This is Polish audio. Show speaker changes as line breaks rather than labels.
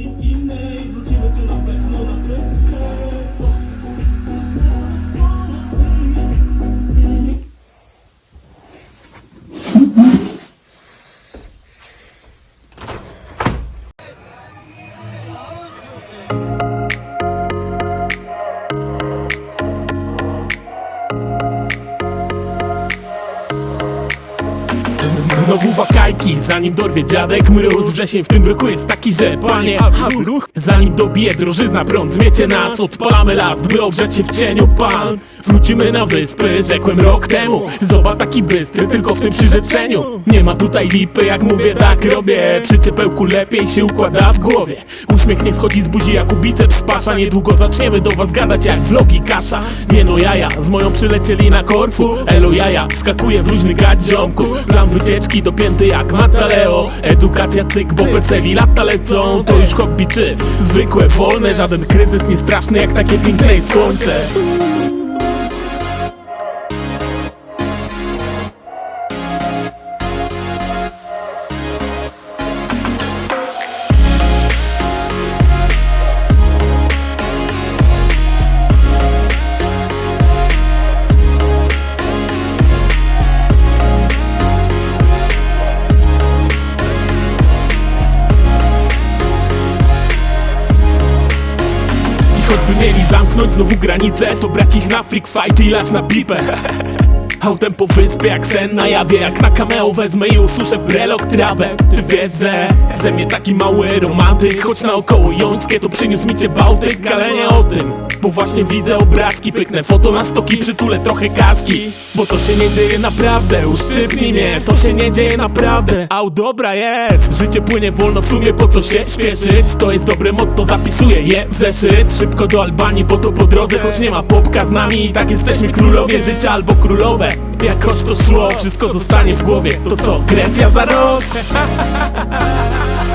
30
Znowu wakajki, zanim dorwie dziadek Mróz wrzesień w tym roku jest taki, że panie ruch. Zanim dobije drożyzna prąd, zmiecie nas. Odpalamy last, by ogrzać się w cieniu pan Wrócimy na wyspy, rzekłem rok temu. Zobacz taki bystry, tylko w tym przyrzeczeniu. Nie ma tutaj lipy, jak mówię tak robię. Przy ciepełku lepiej się układa w głowie. Uśmiech nie schodzi z buzi jak u biceps pasza Niedługo zaczniemy do was gadać jak vlogi kasza. Nie no jaja, z moją przylecieli na Korfu. Elo jaja, wskakuje w różny gać ziomku. Plan wycieczki dopięty jak Mataleo. Edukacja cyk, bo weseli lata lecą. To już hobby czy zwykłe, wolne? Żaden kryzys nie straszny jak takie piękne słońce choćby mieli zamknąć znowu granicę To brać ich na freak fight i lać na pipę. Autem po wyspie jak sen na jawie Jak na cameo wezmę i ususzę w brelok trawę. Ty wiesz, że ze mnie taki mały romantyk Choć naokoło jońskie to przyniósł mi cię Bałtyk Ale nie o tym, bo właśnie widzę obrazki Pyknę foto na stoki, przytulę trochę kaski. Bo to się nie dzieje naprawdę, uszczypnij mnie. To się nie dzieje naprawdę, au dobra jest. Życie płynie wolno, w sumie po co się śpieszyć? To jest dobre motto, zapisuję je w zeszyt. Szybko do Albanii, bo to po drodze. Choć nie ma popka z nami i tak jesteśmy królowie życia albo królowe. Jakoś to szło, wszystko zostanie w głowie. To co, Grecja za rok?